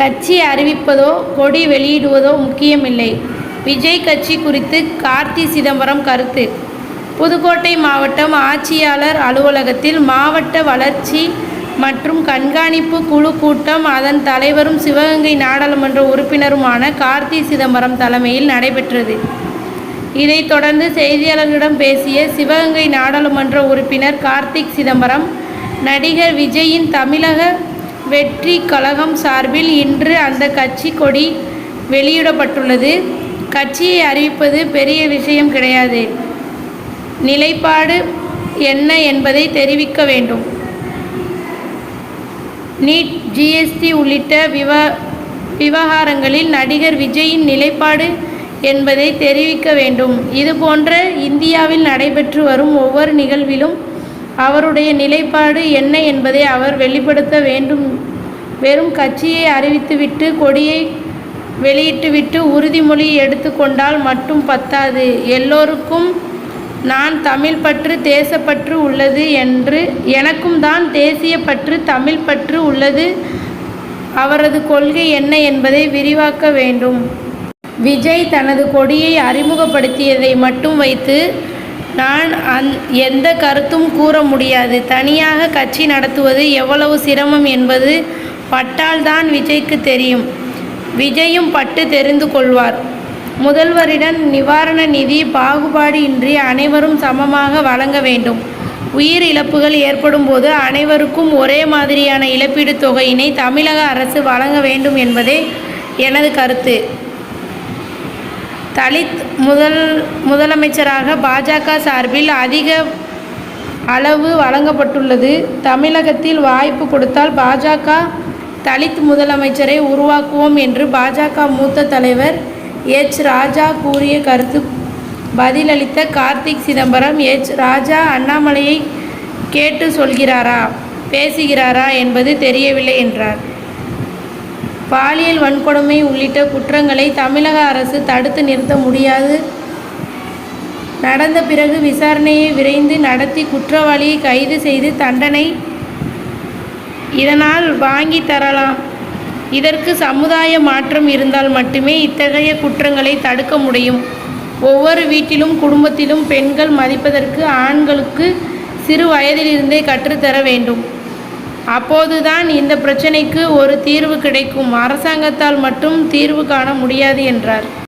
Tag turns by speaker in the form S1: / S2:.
S1: கட்சி அறிவிப்பதோ கொடி வெளியிடுவதோ முக்கியமில்லை. விஜய் கட்சி குறித்து கார்த்தி சிதம்பரம் கருத்து. புதுக்கோட்டை மாவட்டம் ஆட்சியாளர் அலுவலகத்தில் மாவட்ட வளர்ச்சி மற்றும் கண்காணிப்பு குழு கூட்டம் அதன் தலைவரும் சிவகங்கை நாடாளுமன்ற உறுப்பினருமான கார்த்தி சிதம்பரம் தலைமையில் நடைபெற்றது. இதைத் தொடர்ந்து செய்தியாளர்களிடம் பேசிய சிவகங்கை நாடாளுமன்ற உறுப்பினர் கார்த்திக் சிதம்பரம் நடிகர் விஜயின் தமிழக வெற்றி கழகம் சார்பில் இன்று அந்த கட்சி கொடி வெளியிடப்பட்டுள்ளது. கட்சியை அறிவிப்பது பெரிய விஷயம் கிடையாது. நிலைப்பாடு என்ன என்பதை தெரிவிக்க வேண்டும். நீட் ஜிஎஸ்டி உள்ளிட்ட விவ விவகாரங்களில் நடிகர் விஜயின் நிலைப்பாடு என்பதை தெரிவிக்க வேண்டும். இதுபோன்ற இந்தியாவில் நடைபெற்று வரும் ஒவ்வொரு நிகழ்விலும் அவருடைய நிலைப்பாடு என்ன என்பதை அவர் வெளிப்படுத்த வேண்டும். வெறும் கட்சியை அறிவித்துவிட்டு கொடியை வெளியிட்டுவிட்டு உறுதிமொழி எடுத்துக்கொண்டால் மட்டும் பத்தாது. எல்லோருக்கும் நான் தமிழ் பற்று தேசப்பற்று உள்ளது என்று எனக்கும் தான் தேசிய பற்று தமிழ் பற்று உள்ளது. அவரது கொள்கை என்ன என்பதை விரிவாக்க வேண்டும். விஜய் தனது கொடியை அறிமுகப்படுத்தியதை மட்டும் வைத்து நான் அந் எந்த கருத்தும் கூற முடியாது. தனியாக கட்சி நடத்துவது எவ்வளவு சிரமம் என்பது பட்டால்தான் விஜய்க்கு தெரியும். விஜயும் பட்டு தெரிந்து கொள்வார். முதல்வரிடம் நிவாரண நிதி பாகுபாடு இன்றி அனைவரும் சமமாக வழங்க வேண்டும். உயிர் இழப்புகள் ஏற்படும் போது அனைவருக்கும் ஒரே மாதிரியான இழப்பீடு தொகையினை தமிழக அரசு வழங்க வேண்டும் என்பதே எனது கருத்து. தலித் முதல் முதலமைச்சராக பாஜக சார்பில் அதிக அளவு வழங்கப்பட்டுள்ளது. தமிழகத்தில் வாய்ப்பு கொடுத்தால் பாஜக தலித் முதலமைச்சரை உருவாக்குவோம் என்று பாஜக மூத்த தலைவர் எச். ராஜா கூறிய கருத்து பதிலளித்த கார்த்திக் சிதம்பரம் எச். ராஜா அண்ணாமலையை கேட்டு சொல்கிறாரா பேசுகிறாரா என்பது தெரியவில்லை என்றார். பாலியல் வன்கொடுமை உள்ளிட்ட குற்றங்களை தமிழக அரசு தடுத்து நிறுத்த முடியாது. நடந்த பிறகு விசாரணையை விரைந்து நடத்தி குற்றவாளியை கைது செய்து தண்டனை இதனால் வாங்கி தரலாம். இதற்கு சமுதாய மாற்றம் இருந்தால் மட்டுமே இத்தகைய குற்றங்களை தடுக்க முடியும். ஒவ்வொரு வீட்டிலும் குடும்பத்திலும் பெண்கள் மதிப்பதற்கு ஆண்களுக்கு சிறு வயதிலிருந்தே கற்றுத்தர வேண்டும். அப்போதுதான் இந்த பிரச்சனைக்கு ஒரு தீர்வு கிடைக்கும். அரசாங்கத்தால் மட்டும் தீர்வு காண முடியாது என்றார்.